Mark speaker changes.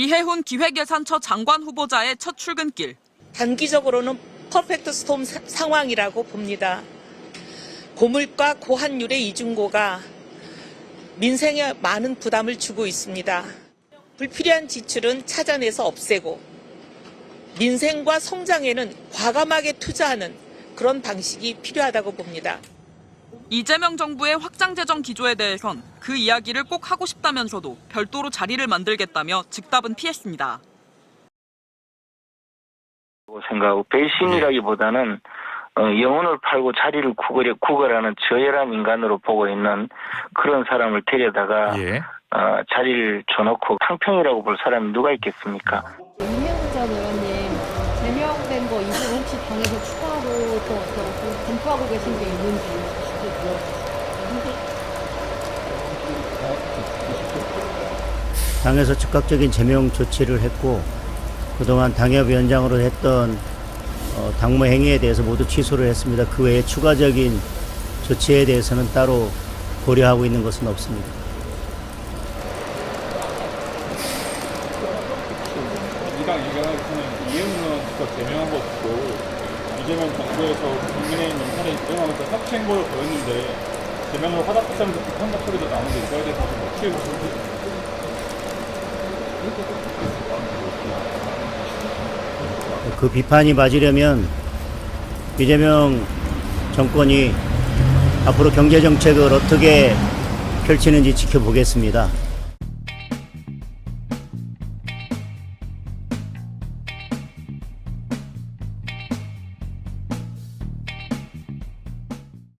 Speaker 1: 이해훈 기획예산처 장관 후보자의 첫 출근길.
Speaker 2: 단기적으로는 퍼펙트 스톰 사- 상황이라고 봅니다. 고물가 고환율의 이중고가 민생에 많은 부담을 주고 있습니다. 불필요한 지출은 찾아내서 없애고 민생과 성장에는 과감하게 투자하는 그런 방식이 필요하다고 봅니다.
Speaker 1: 이재명 정부의 확장 재정 기조에 대해선 그 이야기를 꼭 하고 싶다면서도 별도로 자리를 만들겠다며 즉답은 피했습니다.
Speaker 3: 생각하고 배신이라기보다는 어, 영혼을 팔고 자리를 구걸해 구걸하는 저열한 인간으로 보고 있는 그런 사람을 데려다가
Speaker 4: 예.
Speaker 3: 어, 자리를 줘놓고 탕평이라고 볼 사람이 누가 있겠습니까?
Speaker 5: 이해훈 전 의원님 제명된 거 이후로 혹시 당에서 추가로 또 어떤 검토하고 계신 게 있는지
Speaker 6: 당에서 즉각적인 제명 조치를 했고 그동안 당협위원장으로 했던 어, 당무 행위에 대해서 모두 취소를 했습니다. 그 외에 추가적인 조치에 대해서는 따로 고려하고 있는 것은 없습니다.
Speaker 7: 이당 얘기하는 이해훈은 직접 제명한 것도 이재명 정부에서 국민의힘 인사에 입증하면서 사퇴 행보를 보였는데 제명을 화답하면서 비판적 소리도 나오는데 이거에 대해서 좀 어떻게 보십니까?
Speaker 6: 그 비판이 맞으려면 이재명 정권이 앞으로 경제 정책을 어떻게 펼치는지 지켜보겠습니다.